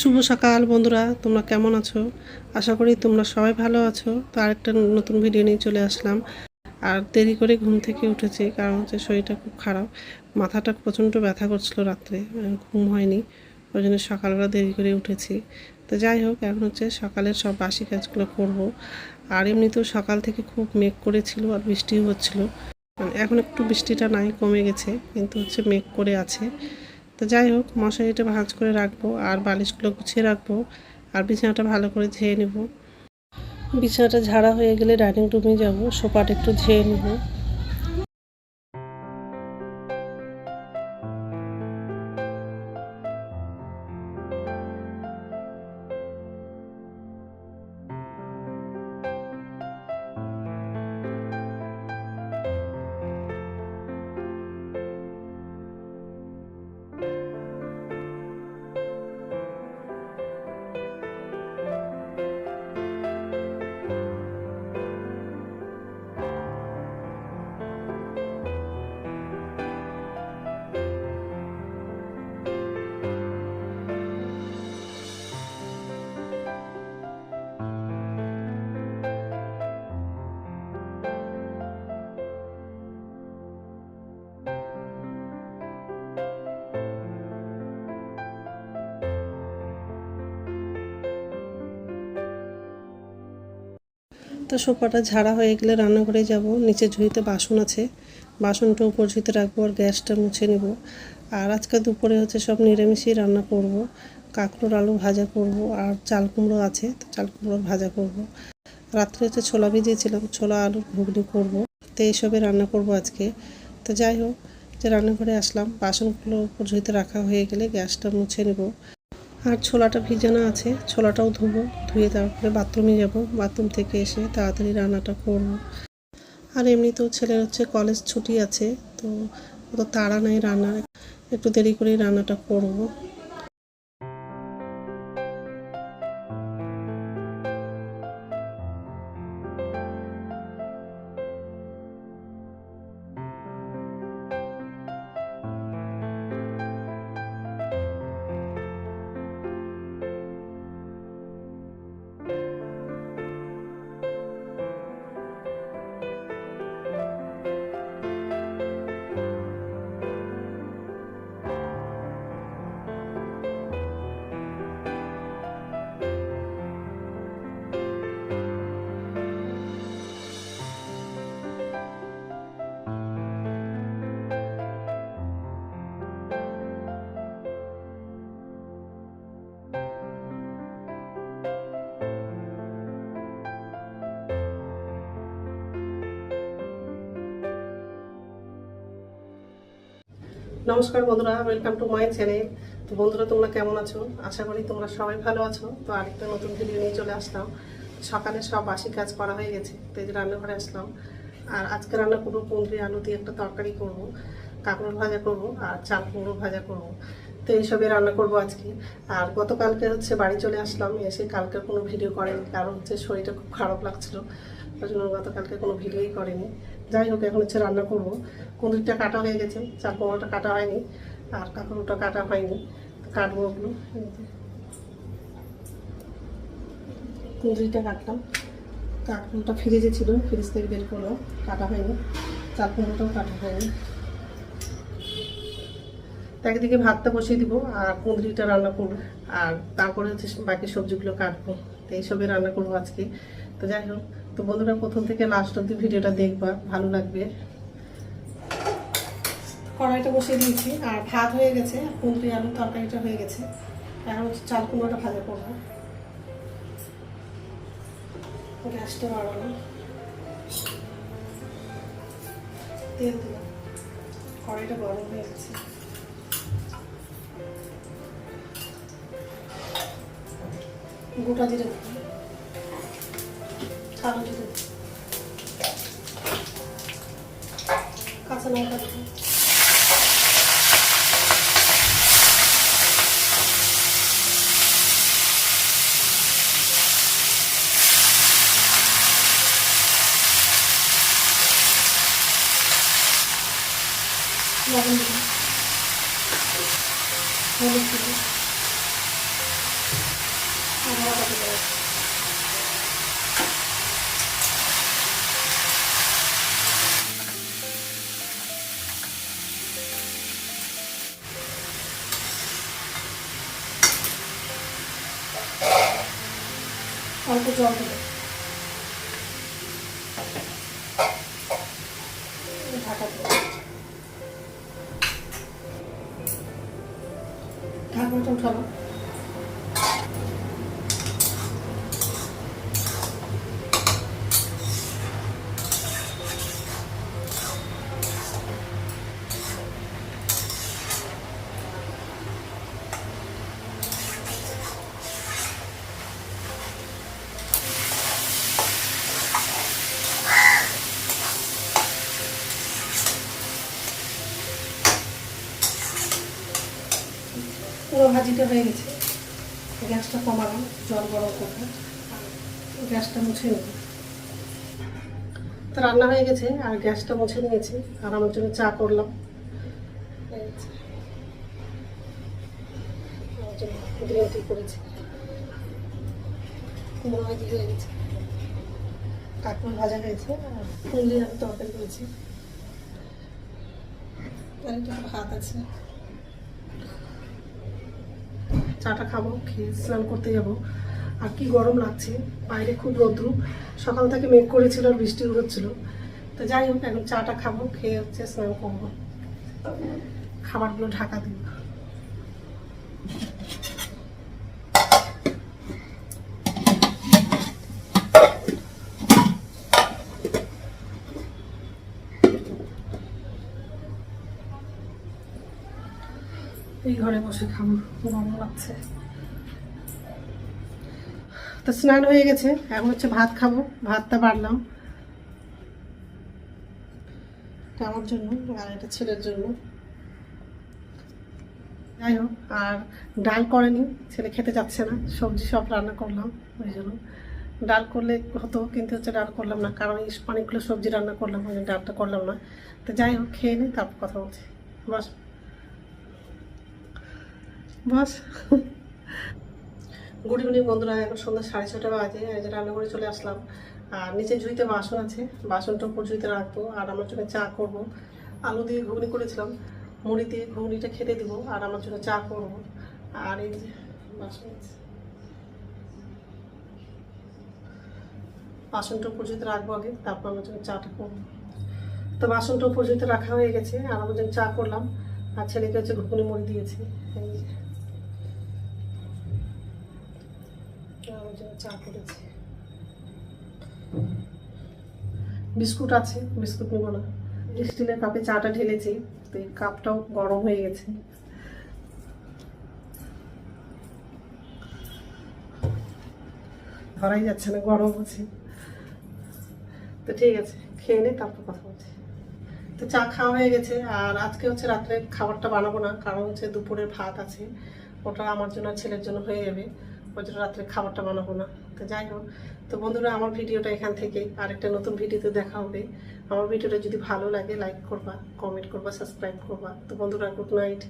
শুভ সকাল বন্ধুরা, তোমরা কেমন আছো? আশা করি তোমরা সবাই ভালো আছো। তো আরেকটা নতুন ভিডিও নিয়ে চলে আসলাম। আর দেরি করে ঘুম থেকে উঠেছি, কারণ হচ্ছে শরীরটা খুব খারাপ। মাথাটা প্রচণ্ড ব্যথা করছিল রাত্রে মানে ঘুম হয়নি, ওই জন্য সকালবেলা দেরি করে উঠেছি। তো যাই হোক, এখন হচ্ছে সকালের সব বাসি কাজগুলো করব। আর এমনিতেও সকাল থেকে খুব মেঘ করেছিল আর বৃষ্টিও হচ্ছিল। মানে এখন একটু বৃষ্টিটা নাই, কমে গেছে, কিন্তু হচ্ছে মেঘ করে আছে। তো যাই হোক, মশারিটা ভাঁজ করে রাখব আর বালিশগুলো গুছিয়ে রাখব আর বিছানাটা ভালো করে ধেয়ে নেব। বিছানাটা ঝাড়া হয়ে গেলে ডাইনিং রুমে যাব সোপাটা একটু ঝেয়ে নেব। তো সোফাটা ঝাড়া হয়ে গেলে রান্নাঘরে যাব। নিচে ঝুড়িতে বাসন আছে। বাসনটা উপর ঝুঁতে রাখব আর গ্যাসটা মুছে নেব। আর আজকে দুপুরে হচ্ছে সব নিরামিষই রান্না করব। কাঁকড়োর আলু ভাজা করব আর চাল কুমড়ো আছে, তো চাল কুমড়ো ভাজা করব। রাত্রে হচ্ছে ছোলা ভিজিয়েছিলাম, ছোলা আলুর ঘুগনি করব। তো এইসবে রান্না করব আজকে। তো যাই হোক, যে রান্নাঘরে আসলাম, বাসনগুলো উপর ঝুঁতে রাখা হয়ে গেলে গ্যাসটা মুছে নেব। আর ছোলাটা ভিজানো আছে, ছোলাটাও ধুবো, ধুয়ে তারপরে বাথরুমে যাব। বাথরুম থেকে এসে তাড়াতাড়ি রান্নাটা করব। আর এমনিতেও ছেলের হচ্ছে কলেজ ছুটি আছে, তো অত তাড়া নাই রান্নার। একটু দেরি করেই রান্নাটা করব। নমস্কার বন্ধুরা ওয়েলকাম টু মাই চ্যানেল তো বন্ধুরা, তোমরা কেমন আছো? আশা করি তোমরা সবাই ভালো আছো। তো আরেকটা নতুন ভিডিও নিয়ে চলে আসলাম। সকালে সব বাসি কাজ করা হয়ে গেছে, তো এই যে রান্নাঘরে আসলাম। আর আজকে রান্না করব কুমড়ি আলু দিয়ে একটা তরকারি করব কাঁকড়োর ভাজা করব আর চাল কুমড়ো ভাজা করব। তো এইসবই রান্না করব আজকে। আর গতকালকে হচ্ছে বাড়ি চলে আসলাম, এসে কালকে কোনো ভিডিও করেনি, কারণ হচ্ছে শরীরটা খুব খারাপ লাগছিল। তার জন্য গতকালকে কোনো ভিডিওই করেনি। যাই হোক, এখন হচ্ছে রান্না করব। কুঁদুরিটা কাটা হয়ে গেছে, চার কোমরটা কাটা হয়নি, আর কাঁকড়টা কাটা হয়নি, কাটবো ওগুলো কুঁদুরিটা কাটলাম। কাঁকড়টা ফ্রিজে ছিল, ফ্রিজ থেকে বের করল কাটা হয়নি, চার কুমড়োটাও কাটা হয়নি। একদিকে ভাতটা বসিয়ে দিব, আর কুঁদরিটা রান্না করব, আর তারপরে হচ্ছে বাকি সবজিগুলো কাটবো। তো এইসবই রান্না করব আজকে। তো যাই হোক তো বন্ধুরা, প্রথম থেকে লাস্ট অব্দি ভিডিওটা দেখবা, ভালো লাগবে। কড়াইটা বসিয়ে দিয়েছি, আর ভাত হয়ে গেছে কুমড়ি আলুর তরকারিটা হয়ে গেছে। এখন হচ্ছে চাল কুমড়োটা ভাজা করব। গ্যাসটা বাড়ানো তেল দিলাম কড়াইটা গরম হয়ে গেছে। গোটা জিরে কাঁচা লঙ্কা লবণ দিব হলুদ দিব আর মশলা 这么吗 পুরো ভাজিটা হয়ে গেছে। গ্যাসটা কমালাম, জল গরম করব। গ্যাসটা মুছে নেব। তো রান্না হয়ে গেছে, আর গ্যাসটা মুছে নিয়েছি, আর আমার জন্য চা করলাম। করেছি। কুমড়ো ভাজি হয়ে গেছে। ভাজা হয়েছে, আর কুমড়ি আমি তরকারি করেছি। এটা ভাত আছে। চাটা খাব, খেয়ে স্নান করতে যাব। আর কি গরম লাগছে, বাইরে খুব রৌদ্র সকাল থেকে মেঘ করেছিল আর বৃষ্টি হচ্ছিল। তো যাই হোক, এখন চাটা খাব, খেয়ে হচ্ছে স্নান করব। খাবারগুলো ঢাকা দিব এই ঘরে বসে খাব গরম লাগছে। তো স্নান হয়ে গেছে, এখন হচ্ছে ভাত খাব, ভাতটা বাড়লাম। আমার জন্য, আর এটা ছেলের জন্য। যাই হোক, আর ডাল করেনি, ছেলে খেতে যাচ্ছে না, সবজি সব রান্না করলাম, ওই জন্য। ডাল করলে হতো, কিন্তু হচ্ছে ডাল করলাম না, কারণ অনেকগুলো সবজি রান্না করলাম ওই জন্য ডালটা করলাম না। তো যাই হোক, খেয়ে নিই তারপর কথা বলছি। বাস। বাস। গুড ইভিনিং বন্ধুরা, এখন সন্ধ্যা সাড়ে ছটা বাজে যে রান্না করে চলে আসলাম। আর নিচে ঝুঁইতে বাসন আছে বাসনটা উপর ঝুঁইতে রাখব, আর আমার জন্য চা করব। আলু দিয়ে ঘুগনি করেছিলাম, মুড়ি দিয়ে ঘুগনিটা খেতে দিব, আর আমার জন্য চা করব। আর এই যে বাসন আছে। বাসনটা উপর ঝুঁইতে রাখব আগে, তারপর আমার জন্য চাটা করব। তো বাসনটা উপর ঝুঁইতে রাখা হয়ে গেছে, আর আমার জন্য চা করলাম। আর ছেলেকে হচ্ছে ঘুগনি মুড়ি দিয়েছি। এই যে আমার জন্য চা করেছি। বিস্কুট আছে, বিস্কুট নেব না। স্টিলের কাপে চাটা ঢেলেছি, তো এই কাপটাও গরম হয়ে গেছে। ধরাই যাচ্ছে না, গরম আছে তো ঠিক আছে, খেয়ে নে, তারপর কথা বলছি। তো চা খাওয়া হয়ে গেছে, আর আজকে হচ্ছে রাত্রে খাবারটা বানাবো না, কারণ হচ্ছে দুপুরের ভাত আছে। ওটা আমার জন্য ছেলের জন্য হয়ে যাবে। ওই রাত্রে খাবারটা বানাবো না। তো যাই হোক, তো বন্ধুরা, আমার ভিডিওটা এখান থেকে। আরেকটা নতুন ভিডিওতে দেখা হবে। আমার ভিডিওটা যদি ভালো লাগে লাইক করবা কমেন্ট করবা সাবস্ক্রাইব করবা। তো বন্ধুরা গুড নাইট